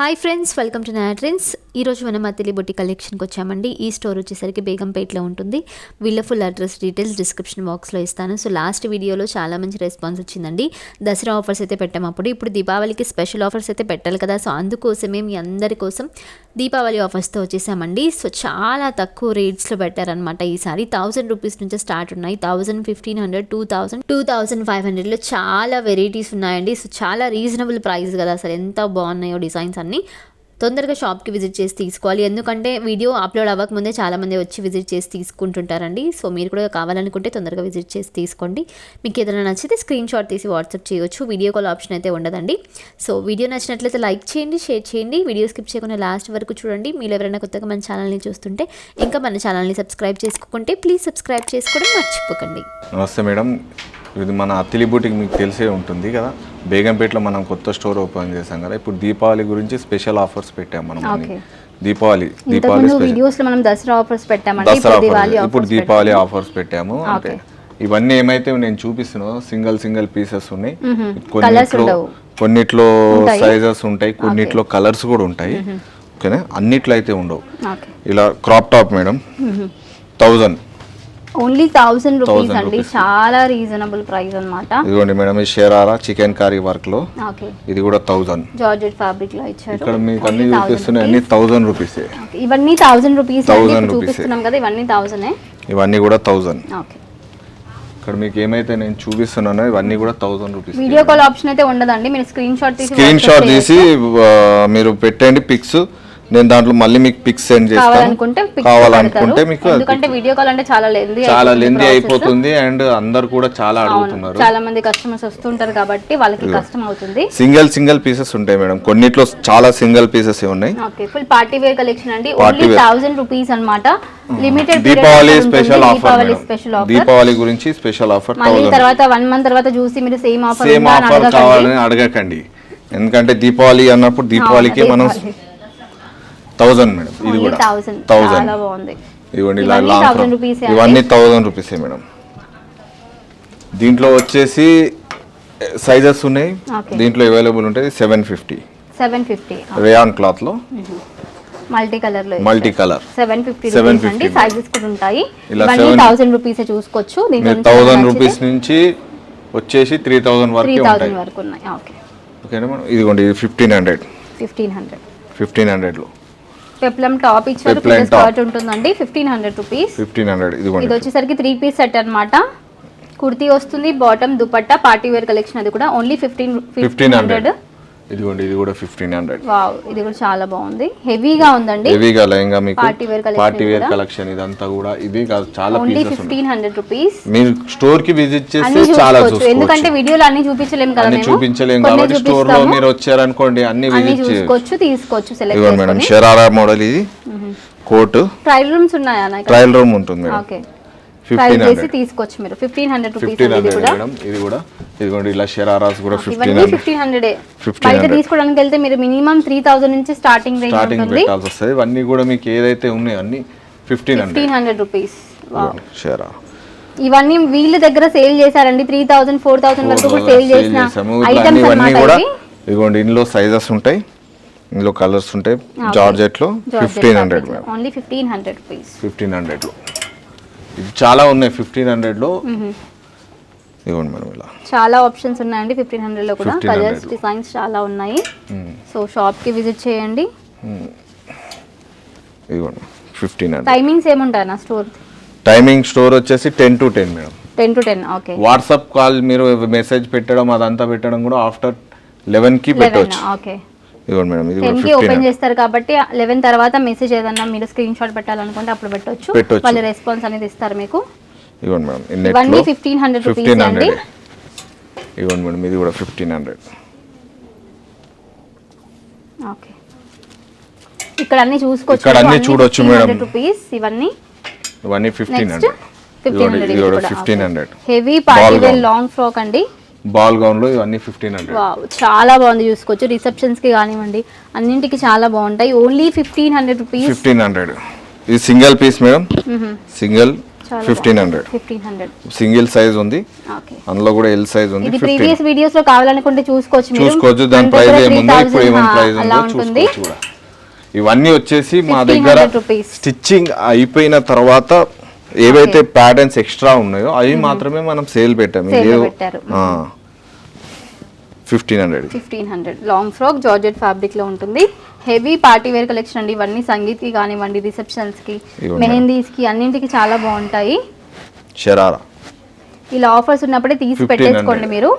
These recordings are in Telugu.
హాయ్ ఫ్రెండ్స్ వెల్కమ్ టు నాట్రిన్స్ ఈరోజు మనం అతిలి బొట్టి కలెక్షన్కి వచ్చామండి. ఈ స్టోర్ వచ్చేసరికి బేగంపేట్లో ఉంటుంది. వీళ్ళ ఫుల్ అడ్రస్ డీటెయిల్స్ డిస్క్రిప్షన్ బాక్స్లో ఇస్తాను. సో లాస్ట్ వీడియోలో చాలా మంచి రెస్పాన్స్ వచ్చిందండి. దసరా ఆఫర్స్ అయితే పెట్టాము అప్పుడు. ఇప్పుడు దీపావళికి స్పెషల్ ఆఫర్స్ అయితే పెట్టాలి కదా. సో అందుకోసమే మీ అందరి కోసం దీపావళి ఆఫర్స్తో వచ్చేసామండి. సో చాలా తక్కువ రేట్స్లో పెట్టారనమాట ఈసారి థౌసండ్ రూపీస్ నుంచి స్టార్ట్ ఉన్నాయి. Thousand fifteen hundred two thousand two thousand five హండ్రెడ్లో చాలా వెరైటీస్ ఉన్నాయండి. సో చాలా రీజనబుల్ ప్రైస్ కదా. అసలు ఎంత బాగున్నాయో డిజైన్స్ అన్నీ. తొందరగా షాప్కి విజిట్ చేసి తీసుకోవాలి. ఎందుకంటే వీడియో అప్లోడ్ అవ్వకముందే చాలామంది వచ్చి విజిట్ చేసి తీసుకుంటుంటారండి. సో మీరు కూడా కావాలనుకుంటే తొందరగా విజిట్ చేసి తీసుకోండి. మీకు ఏదైనా నచ్చితే స్క్రీన్ షాట్ తీసి వాట్సాప్ చేయొచ్చు. వీడియో కాల్ ఆప్షన్ అయితే ఉండదండి. సో వీడియో నచ్చినట్లయితే లైక్ చేయండి షేర్ చేయండి. వీడియో స్కిప్ చేయకుండా లాస్ట్ వరకు చూడండి. మీరు ఎవరైనా కొత్తగా మన ఛానల్ని చూస్తుంటే ఇంకా మన ఛానల్ని సబ్స్క్రైబ్ చేసుకోకుంటే ప్లీజ్ సబ్స్క్రైబ్ చేసుకోవడం మర్చిపోకండి. నమస్తే మేడం. ఇది మన అత్తిలి బూటికి మీకు తెలిసే ఉంటుంది కదా. బేగంపేటలో మనం కొత్త స్టోర్ ఓపెన్ చేసాం కదా ఇప్పుడు దీపావళి గురించి స్పెషల్ ఆఫర్స్ పెట్టాం మనం. దీపావళి దీపావళి ఇంతకుముందు స్పెషల్. వీడియోస్లో మనం దసరా ఆఫర్స్ పెట్టామండి దసరా ఇప్పుడు దీపావళి ఆఫర్స్ పెట్టాము. అంటే. ఇవన్నీ ఏమైతే నేను చూపిస్తున్నానో సింగిల్ సింగిల్ పీసెస్ ఉన్నాయి. కొన్నిట్లో. కొన్నిట్లో సైజెస్ ఉంటాయి కొన్నిట్లో కలర్స్ కూడా ఉంటాయి. ఓకేనా? అన్నిట్లో అయితే ఉండవు. ఇలా crop top madam. Thousand. Only thousand rupees 1000 అండి. చాలా రీజనబుల్ ప్రైస్ అన్నమాట. ఇదిగోండి మేడం ఈ షేరారా చికెన్ కర్రీ వర్క్లో? ఇది కూడా థౌజండ్ జార్జెట్ ఫ్యాబ్రిక్లో ఇచ్చారు. ఇక్కడ మీకు అన్ని Only 1000 చూపిస్తున్నాయి అన్ని థౌజండ్ రూపీసే. ఇవన్నీ థౌసండ్ రూపీస్ 1000 rupees. చూపిస్తున్నాం కదా ఇవన్నీ థౌసండ్ ఇవన్నీ కూడా ఓకే. ఇక్కడ మీకు ఏమైతే నేను చూపిస్తున్నానో ఇవన్నీ కూడా thousand rupees video call option అయితే ఉండదండి. మీరు స్క్రీన్ షాట్ తీసి స్క్రీన్ షాట్ తీసి మీరు పెట్టండి పిక్స్ నేను దాంట్లో మళ్ళీ మీకు పిక్స్ సెండ్ చేస్తాను. కావాలనుకుంటే. మీకు ఎందుకంటే వీడియో కాల్ అంటే చాలా లెంది చాలా లెంది అయిపోతుంది అండ్ అందరు కూడా చాలా అడుగుతున్నారు. చాలా మంది కస్టమర్స్ వస్తుంటారు కాబట్టి వాళ్ళకి కష్టం అవుతుంది. సింగిల్ సింగిల్ పీసెస్ ఉంటాయి మేడం. కొన్నిట్లో చాలా సింగిల్ పీసెస్ ఉన్నాయి. Okay full party wear collection అండి. Only wear. థౌసండ్ రూపీస్ అన్నమాట. Limited Deepavali special offer Deepavali special offer Deepavali గురించి స్పెషల్ ఆఫర్ మళ్ళీ తర్వాత వన్ మంత్ తర్వాత చూసి మీరు సేమ్ ఆఫర్ సేమ్ ఆఫర్ కావాలని అడగకండి. ఎందుకంటే దీపావళి అన్నప్పుడు దీపావళికి మనం థౌజండ్ మేడం ఇది కూడా. Thousand thousand. చాలా బాగుంది. ఇవ్వండి ఇలా ఇవన్నీ లాంగ్ 1000 ఫ్రాక్. రూపీసే ఇవన్నీ థౌజండ్ రూపీసే మేడం. దీంట్లో వచ్చేసి సైజెస్ ఉన్నాయి. Okay. దీంట్లో అవైలబుల్ ఉంటుంది seven fifty seven fifty rayon క్లాత్లో. మల్టీ కలర్లో multi colour seven fifty 750 rupees అండి. సైజెస్ కూడా ఉంటాయి. ఇలా ఇవన్నీ 7 థౌసండ్ రూపీస్ చూసుకోవచ్చు. దీంట్లో మీరు థౌజండ్ రూపీస్ నుంచి వచ్చేసి త్రీ థౌజండ్ త్రీ వరకే ఉంటాయి. థౌసండ్ వరకు ఉన్నాయి. ఓకే. ఓకేనా మేడం? ఇదిగోండి ఇది fifteen hundred fifteen hundred fifteen హండ్రెడ్లో పెప్లం టాప్ ఇచ్చారు. స్కర్ట్ ఉంటుందండి fifteen hundred rupees fifteen hundred ఇది వచ్చేసరికి త్రీ పీస్ సెట్ అన్నమాట. కుర్తీ వస్తుంది bottom dupatta party wear collection అది కూడా ఓన్లీ ఫిఫ్టీన్ ఫిఫ్టీన్ హండ్రెడ్ ఇదిగోండి ఇది కూడా ఫిఫ్టీన్ హండ్రెడ్ వావ్ ఇది కూడా చాలా బాగుంది. హెవీగా ఉందండి. హెవీగా లయంగా మీకు Party wear collection party wear. Collection ఇదంతా కూడా ఇది కాదు చాలా only pieces fifteen hundred rupees మీరు స్టోర్కి విజిట్ చేస్తే అన్ని చాలా చూసుకోవచ్చు. ఎందుకంటే వీడియోలో అన్ని చూపించలేం కదా అన్ని మేము. చూపించలేం కొన్ని కాబట్టి స్టోర్లో చూపిస్తాము. మీరు వచ్చారనుకోండి అన్ని అన్ని విజిట్ చూసుకోవచ్చు తీసుకోవచ్చు సెలెక్ట్ ఇదిగోండి మేడం చేసుకొని. షరారా మోడల్ ఇది. కోట్. ట్రయల్ రూమ్స్ ఉన్నాయా అన్న ఇక్కడ? ట్రయల్ రూమ్ ఉంటుంది మేడం. ఓకే. ఫిఫ్టీన్ చేసి హండ్రెడ్ తీసుకోవచ్చు మీరు. ఫిఫ్టీన్ హండ్రెడ్ రూపీస్ ఫిఫ్టీన్ ఇది హండ్రెడ్ కూడా. మేడం ఇది కూడా. ఇదిగోండి ఇలా షరారాస్ కూడా ఫిఫ్టీన్ ఇవన్నీ ఫిఫ్టీన్ హండ్రెడ్ 1500. బయట తీసుకోవడానికి వెళ్తే మీరు మినిమం త్రీ థౌసండ్ నుంచి స్టార్టింగ్ రేంజ్ స్టార్టింగ్ పెట్టాల్సి వస్తుంది. ఇవన్నీ కూడా మీకు ఏదైతే ఉన్నాయో అన్ని ఫిఫ్టీన్ ఫిఫ్టీన్ హండ్రెడ్ రూపీస్ షరా. ఇవన్నీ వీళ్ళ దగ్గర సేల్ చేశారండి. త్రీ థౌసండ్ ఫోర్ థౌసండ్ వరకు కూడా సేల్ చేసిన ఐటమ్స్ అన్నమాట కూడా ఇదిగోండి ఇందులో సైజెస్ ఉంటాయి. ఇందులో కలర్స్ ఉంటాయి. జార్జెట్లో fifteen hundred only fifteen hundred rupees fifteen హండ్రెడ్లో. ఇది చాలా ఉన్నాయి ఫిఫ్టీన్ హండ్రెడ్లో. ఇదిగోండి మేడం ఇలా. చాలా ఆప్షన్స్ ఉన్నాయండి ఫిఫ్టీన్ హండ్రెడ్లో కూడా 1500 కలర్స్ డిజైన్స్ చాలా ఉన్నాయి. సో షాప్కి విజిట్ చేయండి. ఇదిగోండి ఫిఫ్టీన్ హండ్రెడ్ టైమింగ్స్ ఏముంటాయి నా స్టోర్ టైమింగ్ స్టోర్ వచ్చేసి ten to ten madam. Ten to ten okay WhatsApp call మీరు మెసేజ్ పెట్టడం అదంతా పెట్టడం కూడా ఆఫ్టర్ లెవెన్కి పెట్టవచ్చు ఓకే ఇదిగోండి మేడం ఇది టెన్కి ఓపెన్ ఫిఫ్టీన్ చేస్తారు కాబట్టి లెవెన్ తర్వాత మెసేజ్ ఏదన్నా మీరు స్క్రీన్ షాట్ పెట్టాలనుకుంటే అప్పుడు పెట్టొచ్చు. వాళ్ళు రెస్పాన్స్ అనేది ఇస్తారు మీకు. ఇదిగోండి మేడం ఇవన్నీ fifteen hundred rupees fifteen hundred ఇవ్వండి. మేడం ఇది కూడా ఫిఫ్టీన్ హండ్రెడ్ ఓకే. ఇక్కడ అన్ని చూసుకోవచ్చు ఇక్కడ అన్ని చూడొచ్చు మేడం. రూపీస్ ఇవన్నీ. ఇవన్నీ ఫిఫ్టీన్ హండ్రెడ్ ఫిఫ్టీన్ ఇది hundred heavy party wear. Long frock అండి. బాల్ గౌన్లో ఇవన్నీ ఫిఫ్టీన్ హండ్రెడ్ చాలా బాగుంది చూసుకోవచ్చు. రిసెప్షన్స్కి కానివ్వండి అన్నింటికి చాలా బాగుంటాయి. Only fifteen hundred rupees fifteen hundred ఇది single piece madam. Single fifteen hundred fifteen hundred single size ఉంది. అందులో కూడా ఎల్ సైజ్ ఉంది. ఇది ప్రీవియస్ వీడియోస్లో కావాలనుకుంటే చూసుకోవచ్చు చూసుకోవచ్చు. దాని ప్రైస్ ఏముందో? 3000 ఇప్పుడు ఏమేమి ఆ, ప్రైస్ ఉందో చూసుకోవచ్చు కూడా. ఇవన్నీ వచ్చేసి మా 1500 దగ్గర. స్టిచ్చింగ్ అయిపోయిన తర్వాత ఏవైతే ప్యాటర్న్స్ ఎక్స్ట్రా ఉన్నాయో అవి మాత్రమే మనం సేల్ పెట్టాము. Fifteen hundred fifteen hundred long frock georgette ఫ్యాబ్రిక్లో ఉంటుంది. హెవీ పార్టీ వేర్ కలెక్షన్ అండి. ఇవన్నీ సంగీత్కి కానివ్వండి రిసెప్షన్స్కి. మెహందీస్కి అన్నింటికి చాలా బాగుంటాయి. షరారా. ఇలా ఆఫర్స్ ఉన్నప్పుడే తీసి 1500. పెట్టేసుకోండి మీరు.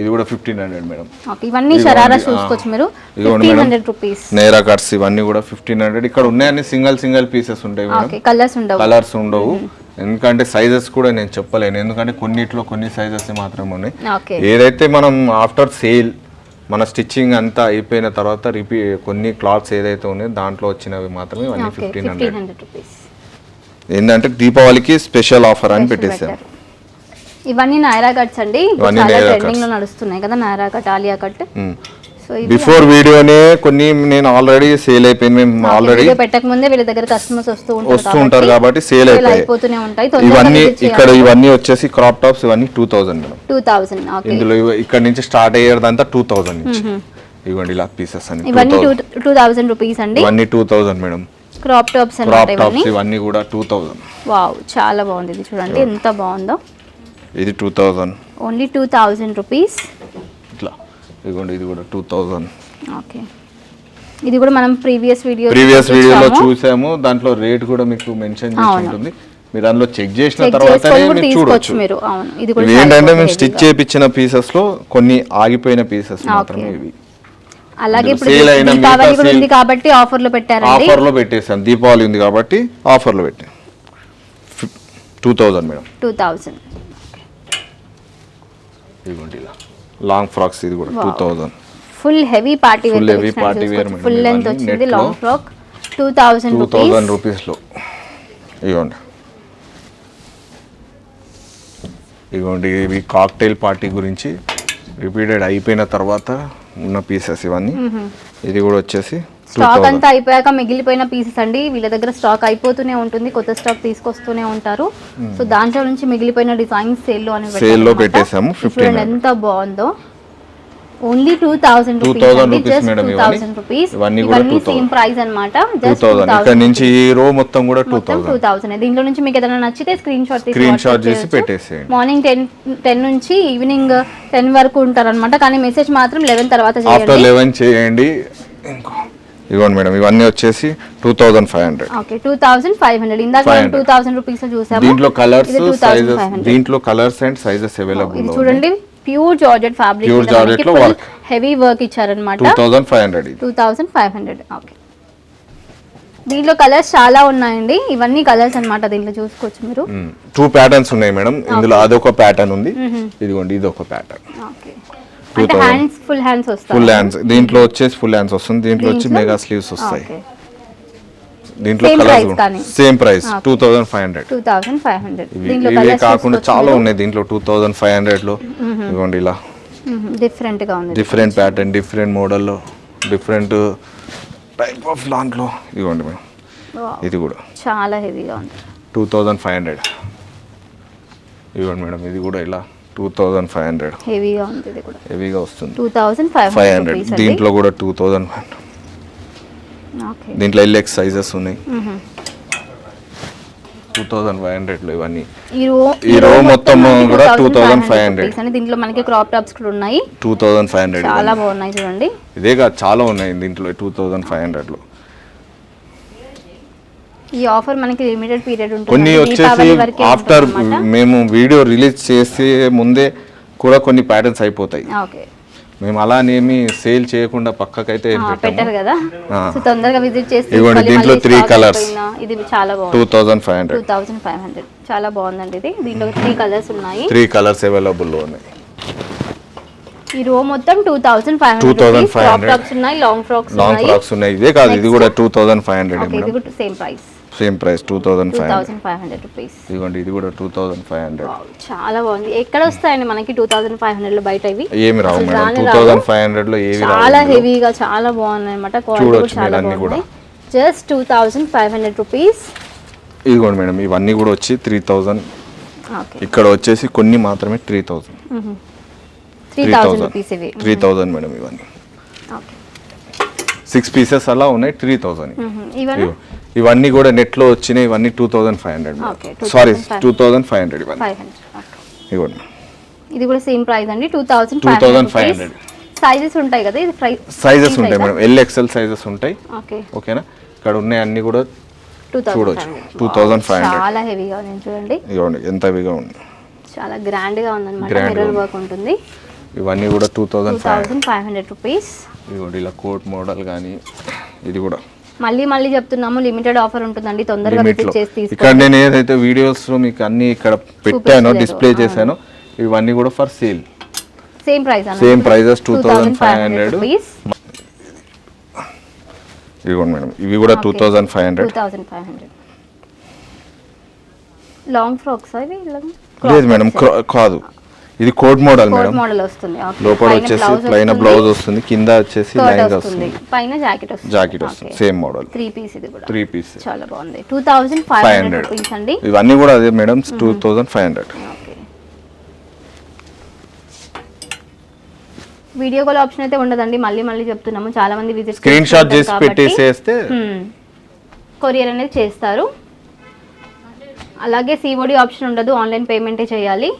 ఇది కూడా ఫిఫ్టీన్ హండ్రెడ్ మేడం. ఓకే ఇవన్నీ షరారా. చూసుకోవచ్చు మీరు. Fifteen. Hundred rupees. Naira cuts ఇవన్నీ కూడా ఫిఫ్టీన్ హండ్రెడ్. ఇక్కడ ఉన్నాయని సింగల్ సింగల్ పీసెస్ ఉంటాయి మేడం. ఓకే కలర్స్ ఉండవు. కలర్స్ ఉండవు. ఎందుకంటే సైజెస్ కూడా నేను చెప్పలేను. ఎందుకంటే కొన్నిట్లో కొన్ని సైజెస్ మాత్రమే ఉన్నాయి. ఓకే. ఏదైతే మనం ఆఫ్టర్ సేల్ మన స్టిచ్చింగ్ అంతా అయిపోయిన తర్వాత రిపీ కొన్ని క్లాత్స్ ఏదైతే ఉన్నాయో దాంట్లో వచ్చినవి మాత్రమే ఓకే ఫిఫ్టీన్ హండ్రెడ్ ఏంటంటే దీపావళికి స్పెషల్ ఆఫర్ అని పెట్టేసాం ఇవన్నీ నాయరా కట్స్ అండి. ట్రెండింగ్. లో నడుస్తున్నాయి కదా Naira cut Alia cut. Before వీడియోనే కొన్ని నేను ఆల్రెడీ సేల్ అయిపోయింది. మేము ఆల్రెడీ పెట్టక ముందే వీళ్ళ దగ్గర కస్టమర్స్ వస్తూ వస్తూ ఉంటారు కాబట్టి సేల్ అయిపోతూనే ఉంటాయి ఇవన్నీ ఇక్కడ. ఇవన్నీ వచ్చేసి క్రాప్ టాప్స్ ఇవన్నీ టూ మేడం. టూ ఓకే ఇందులో ఇక్కడ నుంచి స్టార్ట్ అయ్యేదంతా టూ నుంచి. ఇవ్వండి ఇలా పీసెస్ అని ఇవన్నీ టూ థౌజండ్ రూపీస్ అండి. ఇవన్నీ two thousand madam. Crop tops crop tops ఇవన్నీ. కూడా టూ థౌజండ్ వావ్ చాలా బాగుంది ఇది చూడండి. ఎంత బాగుందో. ఇది two thousand only two thousand rupees ఇదిగోండి ఇది కూడా టూ థౌజండ్ ఓకే. ఇది కూడా మనం ప్రీవియస్ వీడియో ప్రీవియస్ వీడియోలో చూసాము. దాంట్లో రేట్ కూడా మీకు మెన్షన్ చేసి. ఉంటుంది. మీరు అందులో చెక్ చేసిన తీసుకోవచ్చు చూడొచ్చు. ఇది ఏంటంటే మేము స్టిచ్గా. చేయించిన పీసెస్లో కొన్ని ఆగిపోయిన పీసెస్ మాత్రమే ఇవి. అలాగే ఇప్పుడు ఉంది కాబట్టి ఆఫర్లో పెట్టారండి. ఆఫర్లో పెట్టేసాం దీపావళి ఉంది కాబట్టి ఆఫర్లో పెట్టాం. Two thousand madam two thousand ఇదిగోండి ఇలా. లాంగ్ ఫ్రాక్స్ ఇది కూడా two thousand full heavy party heavy party wear madam full length వచ్చింది long frock two thousand two thousand రూపీస్లో ఇవ్వండి ఇవ్వండి ఇవి కాక్టైల్ పార్టీ గురించి రిపీటెడ్ అయిపోయిన తర్వాత ఉన్న పీసెస్ ఇవన్నీ. ఇది కూడా వచ్చేసి స్టాక్ అంతా అయిపోయాక మిగిలిపోయిన పీసెస్ అండి. వీళ్ళ దగ్గర స్టాక్ అయిపోతూనే ఉంటుంది కొత్త స్టాక్ తీసుకొస్తూనే ఉంటారు. సో దాంట్లో నుంచి మిగిలిపోయిన డిజైన్స్ సేల్లో అని Sale లో పెట్టేసాము, చూడండి 1500. ఎంత బాగుందో. ఓన్లీ టూ థౌసండ్ 2000 రూపీస్ ఇవన్నీ. థౌసండ్ రూపీస్ ఇవన్నీ కూడా ఇవన్నీ 2000. సేమ్ ప్రైస్ అనమాట ఇక్కడ నుంచి ఈ రో మొత్తం కూడా టూ టూ థౌసండ్ దీంట్లో నుంచి మీకు ఏదైనా నచ్చితే స్క్రీన్ షాట్ స్క్రీన్ షాట్ చేసి. పెట్టేసేయండి. మార్నింగ్ టెన్ టెన్ నుంచి ఈవినింగ్ టెన్ వరకు ఉంటారు అనమాట కానీ మెసేజ్ మాత్రం లెవెన్ తర్వాత ఆఫ్టర్ చేయండి. లెవెన్ చేయండి. ఇవ్వండి మేడం ఇవన్నీ వచ్చేసి two thousand five hundred okay two thousand five hundred ఇందాక మనం 500. టూ థౌసండ్ రూపీస్ చూసాము. దీంట్లో కలర్స్ సైజెస్ 2500. దీంట్లో కలర్స్ అండ్ సైజెస్ అవైలబుల్ చూడండి pure georgette fabric Pure georgette లో work. హెవీ వర్క్ ఇచ్చారనమాట టూ థౌజండ్ ఫైవ్ హండ్రెడ్ ఇది. Two thousand five hundred okay దీంట్లో కలర్స్ చాలా ఉన్నాయండి. ఇవన్నీ కలర్స్ అన్నమాట దీంట్లో చూసుకోవచ్చు మీరు. టూ ప్యాటర్న్స్ ఉన్నాయి మేడం. ఇందులో అదొక ప్యాటర్న్ ఉంది. ఇదిగోండి ఇది ఒక pattern okay Thousand. Hands full hands వస్తాయి. ఫుల్ హ్యాండ్స్ దీంట్లో వచ్చేసి ఫుల్ హ్యాండ్స్ వస్తుంది. దీంట్లో వచ్చి మెగా స్లీవ్స్ వస్తాయి. దీంట్లో colours? Same price two thousand five hundred two thousand five hundred ఇవి కాకుండా చాలా ఉన్నాయి దీంట్లో టూ థౌజండ్ ఫైవ్ హండ్రెడ్లో. ఇదిగోండి ఇలా. డిఫరెంట్గా ఉంది. డిఫరెంట్ ప్యాటర్న్ డిఫరెంట్ మోడల్లో డిఫరెంట్ టైప్ ఆఫ్ దాంట్లో ఇదిగోండి మేడం. ఇది కూడా. చాలా హెవీగా ఉంది. టూ థౌజండ్ ఫైవ్ హండ్రెడ్ ఇవ్వండి మేడం ఇది కూడా ఇలా. Two thousand five hundred. హెవీగా ఉంది ఇది కూడా. హెవీగా వస్తుంది. Two thousand five five hundred. Hundred దీంట్లో కూడా టూ థౌజండ్ ఓకే. దీంట్లో ఎల్ఎక్స్ సైజెస్ ఉన్నాయి. టూ థౌజండ్ ఫైవ్ హండ్రెడ్లో ఇవన్నీ. ఈ రో మొత్తం కూడా 2500 2500. rupees అని దీంట్లో మనకి క్రాప్ టాప్స్ కూడా ఉన్నాయి. టూ థౌజండ్ ఫైవ్ హండ్రెడ్ చాలా బాగున్నాయి చూడండి. ఇదే కాదు చాలా ఉన్నాయి దీంట్లో టూ థౌజండ్ ఫైవ్ హండ్రెడ్లో. ఈ ఆఫర్ మనకి లిమిటెడ్ పీరియడ్ ఉంటుంది. కొన్ని వచ్చేసి ఆఫ్టర్ మేము వీడియో రిలీజ్ చేసే ముందే కూడా కొన్ని ప్యాటర్న్స్ అయిపోతాయి. ఓకే. మేము అలానేమి సేల్ చేయకుండా పక్కకైతే పెట్టారు కదా. సో తొందరగా విజిట్ చేసి ఇదిగోండి, దీంట్లో colours. అయిపోయినా ఇది చాలా టూ బాగుంది thousand five two hundred thousand five hundred చాలా బాగుందండి ఇది. దీంట్లో త్రీ కలర్స్ ఉన్నాయి. త్రీ కలర్స్ అవైలబుల్లో ఉన్నాయి. ఈ రో మొత్తం two thousand five 2500. Hundred crop tops ఉన్నాయి లాంగ్ ఫ్రాక్స్ లాంగ్ ఫ్రాక్స్ ఉన్నాయి. ఇదే కాదు ఇది కూడా two thousand five hundred same price same price two thousand two five hundred thousand five hundred rupees ఇదిగోండి ఇది కూడా టూ థౌజండ్ ఫైవ్ హండ్రెడ్ చాలా బాగుంది. ఎక్కడ వస్తాయండి మనకి టూ థౌసండ్ ఫైవ్ హండ్రెడ్లో బయట ఇవి? ఏమి రావు మేడం. టూ. థౌజండ్ ఫైవ్ హండ్రెడ్లో ఏవి రావు చాలా. హెవీగా చాలా బాగున్నాయి అనమాట క్వాలిటీ చాలా బాగుంది. Just two thousand five hundred rupees ఇదిగోండి మేడం ఇవన్నీ కూడా వచ్చి త్రీ ఓకే ఇక్కడ వచ్చేసి కొన్ని మాత్రమే three thousand three thousand three thousand madam ఇవన్నీ. సిక్స్ పీసెస్ అలా ఉన్నాయి త్రీ థౌజండ్ ఇవన్నీ? కూడా నెట్లో వచ్చినాయి ఇవన్నీ two thousand five hundred sorry 2500. Two thousand five hundred ఇవన్నీ ఫైవ్ హండ్రెడ్ ఇవ్వండి. ఇది కూడా సేమ్ ప్రైస్ అండి టూ థౌసండ్ 2500. సైజెస్ ఉంటాయి కదా ఇది ప్రైస్ సైజెస్ ఉంటాయి మేడం. ఎల్ ఎక్సెల్ సైజెస్ ఉంటాయి. ఓకే. ఓకేనా? ఇక్కడ ఉన్నాయి అన్ని కూడా టూ చూడొచ్చు. టూ థౌజండ్ ఫైవ్ హండ్రెడ్ చాలా హెవీగా ఉంది చూడండి. ఇవ్వండి ఎంత హెవీగా ఉంది. చాలా గ్రాండ్గా ఉందన్నమాట మిర్రర్. వర్క్ ఉంటుంది. ఇవన్నీ కూడా two thousand five thousand five hundred rupees ఇదిగోండి ఇలా కోట్ మోడల్ కానీ ఇది కూడా. మళ్ళీ మళ్ళీ చెప్తున్నాము లిమిటెడ్ ఆఫర్ ఉంటుందండి తొందరగా విజిట్ చేసి ఇక్కడ నేను ఏదైతే వీడియోస్ మీకు అన్ని ఇక్కడ పెట్టానో. డిస్ప్లే చేశానో ఇవన్నీ కూడా for sale same price same prices two thousand five hundred ఇదిగోండి మేడం ఇవి కూడా two thousand five hundred thousand five hundred long frocks లేదు మేడం కాదు. ఇది coat model coat madam. Model వస్తుంది. లోపల వచ్చేసి ప్లైన్ బ్లౌజ్ వస్తుంది కింద వచ్చేసి skirt లైన్ వస్తుంది. పైన జాకెట్ వస్తుంది. జాకెట్ వస్తుంది సేమ్ మోడల్. త్రీ పీస్ ఇది కూడా. Three piece. చాలా బాగుంది. Two thousand five hundred rupees అండి. ఇవన్నీ కూడా అదే madam two thousand five hundred. Okay. Video call option అయితే ఉండదండి. మళ్ళీ మళ్ళీ చెప్తున్నాము. చాలా మంది విజిట్ స్క్రీన్ షాట్ చేసి పెట్టేసేస్తే కొరియర్ అనేది చేస్తారు. అలాగే సిఓడి ఆప్షన్ ఉండదు. ఆన్లైన్ పేమెంటే చేయాలి.